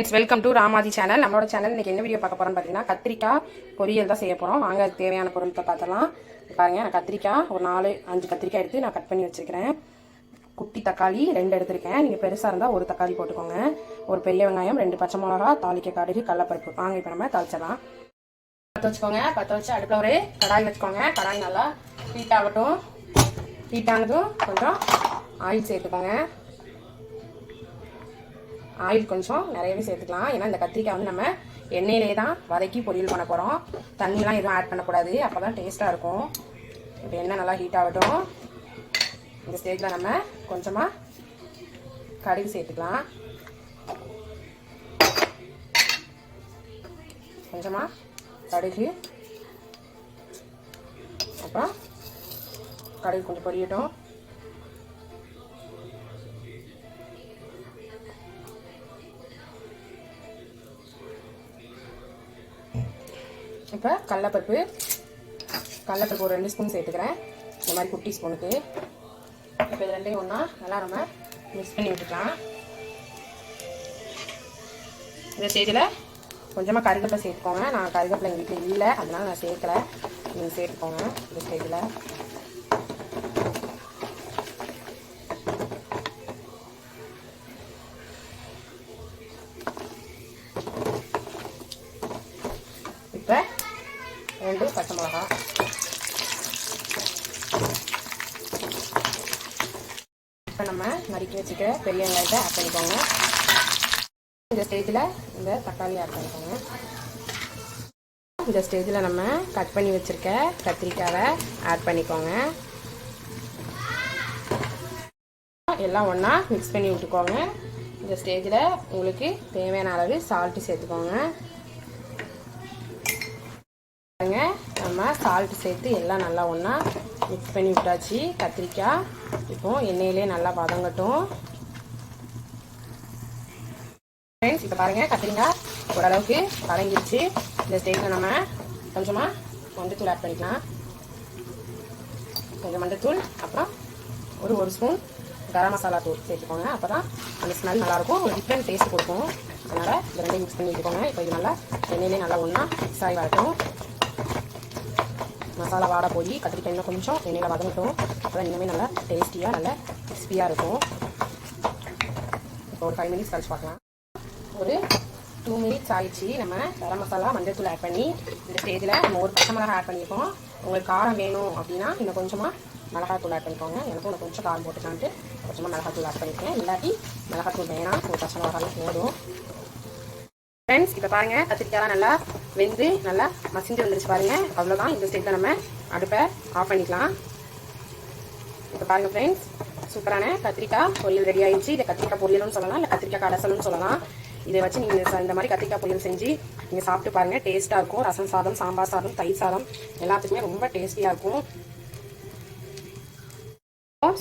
It's welcome to Ramathi channel நம்மளோட channel இன்னைக்கு என்ன வீடியோ பார்க்க போறோம்னு பார்த்தீங்கன்னா கத்திரிக்காய் பொரியல் தான் செய்ய போகிறோம் வாங்க அதுக்கு தேவையான பொருட்களை பார்த்தலாம் பாருங்க நான் கத்திரிக்காய் ஒரு நாலு அஞ்சு கத்திரிக்காய் எடுத்து நான் கட் பண்ணி வச்சிருக்கிறேன். குட்டி தக்காளி ரெண்டு எடுத்திருக்கேன். நீங்கள் பெருசாக இருந்தால் ஒரு தக்காளி போட்டுக்கோங்க. ஒரு பெரிய வெங்காயம் ரெண்டு பச்சை மிளகா தாளிக்க கடுகு கடலப்பருப்பு வாங்க இப்போ நம்ம தாளிச்சிடலாம். பற்ற வச்சுக்கோங்க பற்ற வச்சு அடுப்பில் ஒரு கடாய் வச்சுக்கோங்க. கடாய் நல்லா ஹீட் ஆகட்டும். ஹீட் ஆனதும் கொஞ்சம் ஆயில் சேர்த்துக்கோங்க. ஆயில் கொஞ்சம் நிறையவே சேர்த்துக்கலாம். ஏன்னா இந்த கத்திரிக்காய் வந்து நம்ம எண்ணெயிலே தான் வதக்கி பொரியல் பண்ண போகிறோம் தண்ணிலாம் எதுவும் ஆட் பண்ணக்கூடாது. அப்போ தான் டேஸ்ட்டாக இருக்கும். இப்போ எண்ணெய் நல்லா ஹீட் ஆகட்டும். இந்த ஸ்டேஜில் நம்ம கொஞ்சமாக கடுகு சேர்த்துக்கலாம். கொஞ்சமாக கடுகு. அப்புறம் கடுகு கொஞ்சம் பொரியட்டும். இப்போ கடலப்பருப்பு கடலப்பருப்பு ஒரு ரெண்டு ஸ்பூன் சேர்த்துக்கிறேன். இந்த மாதிரி குட்டி ஸ்பூனுக்கு இப்போ இது ரெண்டையும் ஒன்றா நல்லா நம்ம மிக்ஸ் பண்ணி விட்டுக்கலாம் இந்த ஸ்டேஜில் கொஞ்சமாக கருகப்பில் சேர்த்துக்கோங்க. நான் கருகப்பில் எங்கள் வீட்டில் இல்லை அதனால நான் சேர்க்கல. நீங்கள் சேர்த்துக்கோங்க இந்த ஸ்டேஜில் இப்போ ரெண்டு பச்சை மிளகா. இப்போ நம்ம நறுக்கி வச்சுக்கிற பெரிய வெங்காயத்தை ஆட் பண்ணிக்கோங்க. இந்த ஸ்டேஜில் இந்த தக்காளி ஆட் பண்ணிக்கோங்க. இந்த ஸ்டேஜில் நம்ம கட் பண்ணி வச்சுருக்க கத்திரிக்காவை ஆட் பண்ணிக்கோங்க. எல்லாம் ஒன்றா மிக்ஸ் பண்ணி விட்டுக்கோங்க. இந்த ஸ்டேஜில் உங்களுக்கு தேவையான அளவு சால்ட்டு சேர்த்துக்கோங்க. பாருங்க நம்ம சால்ட் சேர்த்து எல்லாம் நல்லா ஒன்றா மிக்ஸ் பண்ணி விட்டாச்சு. கத்திரிக்காய் இப்போ எண்ணெயிலே நல்லா வதங்கட்டும். ஃப்ரெண்ட்ஸ் இப்போ பாருங்க கத்திரிக்காய் ஓரளவுக்கு வதங்கிடுச்சு இந்த ஸ்டேஜில் நம்ம கொஞ்சமாக மஞ்சத்தூள் ஆட் பண்ணிக்கலாம். கொஞ்சம் மஞ்சத்தூள் அப்புறம் ஒரு ஒரு ஸ்பூன் கரம் மசாலா தூள் சேர்த்துக்கோங்க. அப்போ தான் அந்த ஸ்மெல் நல்லாயிருக்கும். ஒரு டிஃப்ரெண்ட் டேஸ்ட் கொடுக்கும். அதனால் இந்த ரெண்டையும் மிக்ஸ் பண்ணி வச்சுக்கோங்க இப்போ இது நல்லா எண்ணெயிலே நல்லா ஒன்றா மிக்ஸ் ஆகி வரட்டும். மசாலா வாட போய் கத்திரிக்காய் இன்னும் கொஞ்சம் எண்ணெயில் வதங்கட்டும். அப்போ இன்னுமே நல்லா டேஸ்டியாக நல்லா கிறிஸ்பியாக இருக்கும். இப்போ ஒரு ஃபைவ் மினிட்ஸ் கழிச்சு பார்க்கலாம். ஒரு டூ மினிட்ஸ் ஆயிடுச்சு. நம்ம கரம் மசாலா மஞ்சள் தூள் ஆட் பண்ணி இந்த ஸ்டேஜில் நம்ம ஒரு பச்சை மிளகா ஆட் பண்ணியிருக்கோம். உங்களுக்கு காரம் வேணும் அப்படின்னா இன்னும் கொஞ்சமாக மிளகாத்தூள் ஆட் பண்ணிக்கோங்க. எனக்கும் இன்னும் கொஞ்சம் காரம் போட்டுக்கான்ட்டு கொஞ்சமாக மிளகாத்தூள் ஆட் பண்ணியிருக்கேன். இல்லாட்டி மிளகாத்தூள் வேணாம். ஒரு பச்சை மிளகாலாம் போதும். ஃப்ரெண்ட்ஸ் இப்போ பாருங்க கத்திரிக்காய் நல்லா வெந்து நல்லா மசிஞ்சு வந்துருச்சு பாருங்கள் அவ்வளோதான் இந்த ஸ்டேஜில் நம்ம அடுப்பை ஆஃப் பண்ணிக்கலாம். இப்போ பாருங்கள் ஃப்ரெண்ட்ஸ் சூப்பரான கத்திரிக்காய் பொரியல் ரெடி ஆகிடுச்சு இதை கத்திரிக்காய் பொரியல்னு சொல்லலாம் இல்லை கத்திரிக்காய் கடைசல்னு சொல்லலாம். இதை வச்சு நீங்கள் இந்த மாதிரி கத்திரிக்காய் பொரியல் செஞ்சு நீங்கள் சாப்பிட்டு பாருங்கள் டேஸ்ட்டாக இருக்கும். ரசம் சாதம் சாம்பார் சாதம் தயிர் சாதம் எல்லாத்துக்குமே ரொம்ப டேஸ்டியாக இருக்கும்.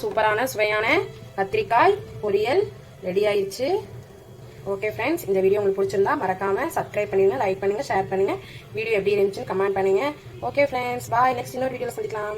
சூப்பரான சுவையான கத்திரிக்காய் பொரியல் ரெடி ஆயிடுச்சு. ஓகே ஃப்ரெண்ட்ஸ் இந்த வீடியோ உங்களுக்கு பிடிச்சிருந்தா மறக்காம சப்ஸ்கிரைப் பண்ணுங்க லைக் பண்ணுங்க ஷேர் பண்ணுங்க. வீடியோ எப்படி இருந்துச்சுன்னு கமெண்ட் பண்ணுங்க. ஓகே ஃப்ரெண்ட்ஸ் பாய் நெக்ஸ்ட் இன்னொரு வீடியோவில் சந்திக்கலாம்.